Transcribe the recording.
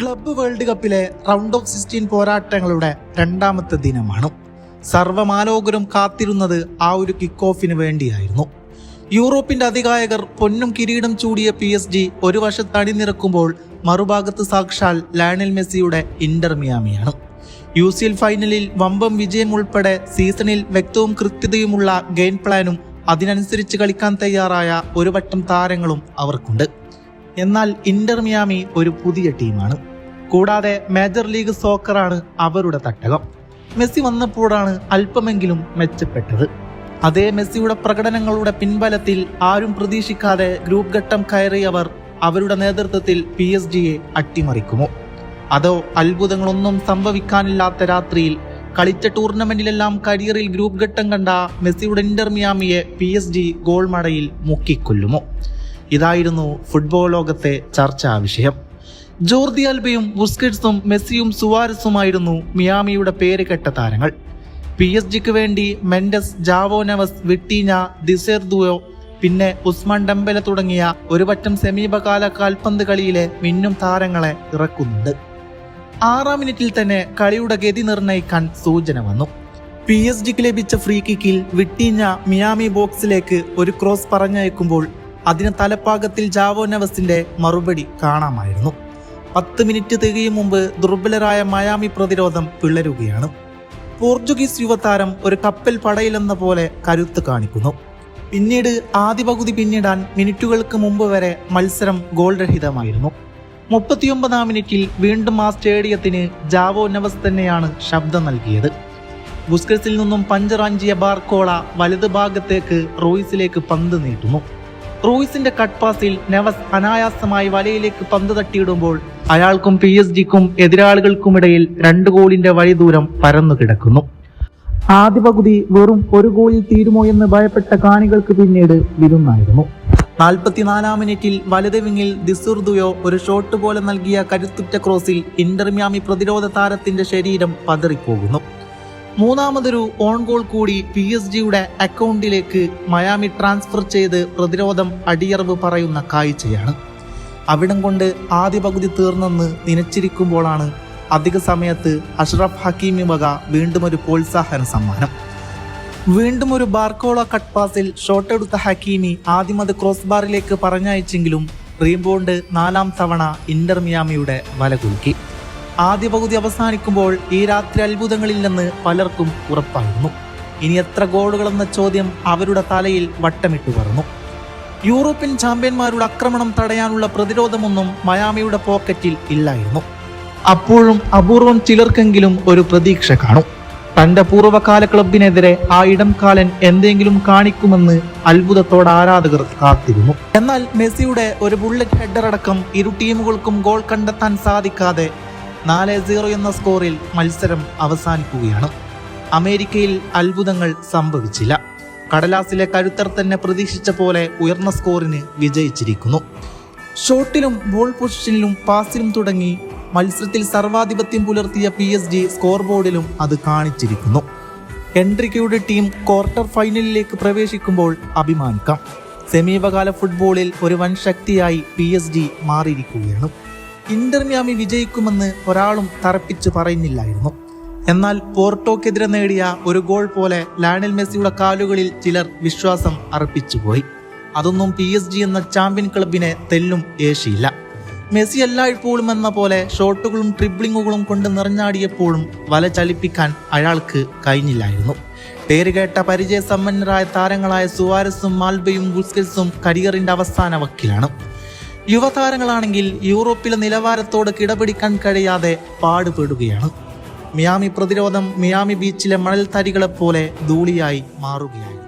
Club world കപ്പിലെ round of sixteen പോരാട്ടങ്ങളുടെ രണ്ടാമത്തെ ദിനമാണ്. സർവമാലോകരും കാത്തിരുന്നത് ആ ഒരു കിക്ക് ഓഫിന് വേണ്ടിയായിരുന്നു. യൂറോപ്പിന്റെ അധികായകർ പൊന്നും കിരീടം ചൂടിയ പി എസ് ജി ഒരു വശത്ത് അണിനിരക്കുമ്പോൾ മറുഭാഗത്ത് സാക്ഷാൽ ലയണൽ മെസ്സിയുടെ ഇന്റർ മിയാമിയാണ്. യു സി എൽ ഫൈനലിൽ വമ്പം വിജയം ഉൾപ്പെടെ സീസണിൽ വ്യക്തവും കൃത്യതയുമുള്ള ഗെയിം പ്ലാനും അതിനനുസരിച്ച് കളിക്കാൻ തയ്യാറായ ഒരു വട്ടം താരങ്ങളും അവർക്കുണ്ട്. എന്നാൽ ഇന്റർ മിയാമി ഒരു പുതിയ ടീമാണ്. കൂടാതെ മേജർ ലീഗ് സോക്കറാണ് അവരുടെ തട്ടകം. മെസ്സി വന്നപ്പോഴാണ് അല്പമെങ്കിലും മെച്ചപ്പെട്ടത്. അതേ മെസ്സിയുടെ പ്രകടനങ്ങളുടെ പിൻബലത്തിൽ ആരും പ്രതീക്ഷിക്കാതെ ഗ്രൂപ്പ് ഘട്ടം കയറിയവർ അവരുടെ നേതൃത്വത്തിൽ പി എസ് ജിയെ അട്ടിമറിക്കുമോ? അതോ അത്ഭുതങ്ങളൊന്നും സംഭവിക്കാനില്ലാത്ത രാത്രിയിൽ കളിച്ച ടൂർണമെന്റിലെല്ലാം കരിയറിൽ ഗ്രൂപ്പ് ഘട്ടം കണ്ട മെസ്സിയുടെ ഇന്റർ മിയാമിയെ പി എസ് ജി ഗോൾ മടയിൽ മുക്കിക്കൊല്ലുമോ? ഇതായിരുന്നു ഫുട്ബോൾ ലോകത്തെ ചർച്ചാ വിഷയം. ജോർദി അൽബയും ബുസ്കറ്റ്സും മെസ്സിയും സുവാരസുമായിരുന്നു മിയാമിയുടെ പേര് കെട്ട താരങ്ങൾ. പി എസ് ജിക്ക് വേണ്ടി മെൻഡസ് ജാവോനവസ് വിട്ടീന വിട്ടീഞ്ഞ ദിസെർദുയോ പിന്നെ ഉസ്മാൻ ഡംബല തുടങ്ങിയ ഒരുപറ്റം സമീപകാല കാൽപന്ത് കളിയിലെ മിന്നും താരങ്ങളെ ഇറക്കുന്നുണ്ട്. ആറാം മിനിറ്റിൽ തന്നെ കളിയുടെ ഗതി നിർണയിക്കാൻ സൂചന വന്നു. പി എസ് ജിക്ക് ലഭിച്ച ഫ്രീ കിക്കിൽ വിട്ടീഞ്ഞ മിയാമി ബോക്സിലേക്ക് ഒരു ക്രോസ് പറഞ്ഞയക്കുമ്പോൾ അതിന് തലപ്പാകത്തിൽ ജാവോ നെവസിന്റെ മറുപടി കാണാമായിരുന്നു. പത്ത് മിനിറ്റ് തികയും മുമ്പ് ദുർബലരായ മയാമി പ്രതിരോധം പിളരുകയാണ്. പോർച്ചുഗീസ് യുവതാരം ഒരു കപ്പൽ പടയിലെന്ന പോലെ കരുത്ത് കാണിക്കുന്നു. പിന്നീട് ആദ്യ പകുതി പിന്നിടാൻ മിനിറ്റുകൾക്ക് മുമ്പ് വരെ മത്സരം ഗോൾ രഹിതമായിരുന്നു മുപ്പത്തിയൊമ്പതാം മിനിറ്റിൽ വീണ്ടും ആ സ്റ്റേഡിയത്തിന് ജാവോ നവസ് തന്നെയാണ് ശബ്ദം നൽകിയത്. ബുസ്കസിൽ നിന്നും പഞ്ചറാഞ്ചിയ ബാർക്കോള വലത് ഭാഗത്തേക്ക് റോയിസിലേക്ക് പന്ത് നീട്ടുന്നു. റോയിസിന്റെ കട്ട് പാസിൽ നെവസ് അനായാസമായി വലയിലേക്ക് പന്ത് തട്ടിയിടുമ്പോൾ അയാൾക്കും പി എസ് ജിക്കും എതിരാളികൾക്കുമിടയിൽ രണ്ട് ഗോളിന്റെ വഴി ദൂരം പരന്നു കിടക്കുന്നു. ആദ്യ പകുതി വെറും ഒരു ഗോളിൽ തീരുമോ എന്ന് ഭയപ്പെട്ട കാണികൾക്ക് പിന്നീട് വിരുന്നായിരുന്നു. നാൽപ്പത്തിനാലാം മിനിറ്റിൽ വലത് വിങ്ങിൽ ദിസുർദുയോ ഒരു ഷോട്ട് പോലെ നൽകിയ കരുത്തുറ്റ ക്രോസിൽ ഇന്റർമ്യാമി പ്രതിരോധ താരത്തിന്റെ ശരീരം പതറിപ്പോകുന്നു. മൂന്നാമതൊരു ഓൺ ഗോൾ കൂടി പി എസ് ജിയുടെ അക്കൗണ്ടിലേക്ക് മയാമി ട്രാൻസ്ഫർ ചെയ്ത് പ്രതിരോധം അടിയറവ് പറയുന്ന കാഴ്ചയാണ്. അവിടം കൊണ്ട് ആദ്യ പകുതി തീർന്നെന്ന് നനച്ചിരിക്കുമ്പോഴാണ് അധിക സമയത്ത് അഷ്റഫ് ഹക്കീമി വക വീണ്ടും ഒരു പ്രോത്സാഹന സമ്മാനം. വീണ്ടും ഒരു ബാർക്കോള കട്ട് പാസിൽ ഷോട്ട് എടുത്ത ഹക്കീമി അത് ക്രോസ് ബാറിലേക്ക് പറഞ്ഞയച്ചെങ്കിലും റീബോണ്ട് നാലാം തവണ ഇന്റർമിയാമിയുടെ വല കുലുക്കി ആദ്യ പകുതി അവസാനിക്കുമ്പോൾ ഈ രാത്രി അത്ഭുതങ്ങളില്ലെന്ന് പലർക്കും ഉറപ്പായിരുന്നു. ഇനി എത്ര ഗോളുകളെന്ന ചോദ്യം അവരുടെ തലയിൽ വട്ടമിട്ട് പറഞ്ഞു യൂറോപ്യൻ ചാമ്പ്യന്മാരുടെ ആക്രമണം തടയാനുള്ള പ്രതിരോധമൊന്നും മയാമിയുടെ പോക്കറ്റിൽ ഇല്ലായിരുന്നു. അപ്പോഴും അപൂർവം ചിലർക്കെങ്കിലും ഒരു പ്രതീക്ഷ കാണും. തന്റെ പൂർവകാല ക്ലബിനെതിരെ ആ ഇടംകാലൻ എന്തെങ്കിലും കാണിക്കുമെന്ന് അത്ഭുതത്തോടെ ആരാധകർ കാത്തിരുന്നു. എന്നാൽ മെസ്സിയുടെ ഒരു ബുള്ളറ്റ് ഹെഡർ അടക്കം ഇരു ടീമുകൾക്കും ഗോൾ കണ്ടെത്താൻ സാധിക്കാതെ നാല് സീറോ എന്ന സ്കോറിൽ മത്സരം അവസാനിക്കുകയാണ്. അമേരിക്കയിൽ അത്ഭുതങ്ങൾ സംഭവിച്ചില്ല. കടലാസിലെ കരുത്തർ തന്നെ പ്രതീക്ഷിച്ച പോലെ ഉയർന്ന സ്കോറിന് വിജയിച്ചിരിക്കുന്നു. ഷോട്ടിലും ബോൾ പൊസിഷനിലും പാസിലും തുടങ്ങി മത്സരത്തിൽ സർവാധിപത്യം പുലർത്തിയ പി എസ് ഡി സ്കോർ ബോർഡിലും അത് കാണിച്ചിരിക്കുന്നു. എൻട്രിക്കയുടെ ടീം ക്വാർട്ടർ ഫൈനലിലേക്ക് പ്രവേശിക്കുമ്പോൾ അഭിമാനിക്കാം. സമീപകാല ഫുട്ബോളിൽ ഒരു വൻ ശക്തിയായി പി എസ് ഡി മാറിയിരിക്കുകയാണ്. ഇന്റർ മിയാമി വിജയിക്കുമെന്ന് ഒരാളും തറപ്പിച്ച് പറയുന്നില്ലായിരുന്നു. എന്നാൽ പോർട്ടോക്കെതിരെ നേടിയ ഒരു ഗോൾ പോലെ ലാനൽ മെസ്സിയുടെ കാലുകളിൽ ചിലർ വിശ്വാസം അർപ്പിച്ചുപോയി. അതൊന്നും പി എസ് ജി എന്ന ചാമ്പ്യൻ ക്ലബിനെ തെല്ലും ഏശിയില്ല. മെസ്സി എല്ലായ്പ്പോഴും എന്ന പോലെ ഷോട്ടുകളും ട്രിബ്ലിങ്ങുകളും കൊണ്ട് നിറഞ്ഞാടിയപ്പോഴും വല ചലിപ്പിക്കാൻ അയാൾക്ക് കഴിഞ്ഞില്ലായിരുന്നു. പേരുകേട്ട പരിചയസമ്പന്നരായ താരങ്ങളായ സുവാരസും മാൽബയും ബുസ്കൽസും കരിയറിന്റെ അവസാന വക്കിലാണ്. യുവതാരങ്ങളാണെങ്കിൽ യൂറോപ്പിലെ നിലവാരത്തോട് കിടപിടിക്കാൻ കഴിയാതെ പാടുപെടുകയാണ്. മിയാമി പ്രതിരോധം മിയാമി ബീച്ചിലെ മണൽ തരികളെപ്പോലെ ധൂളിയായി മാറുകയായി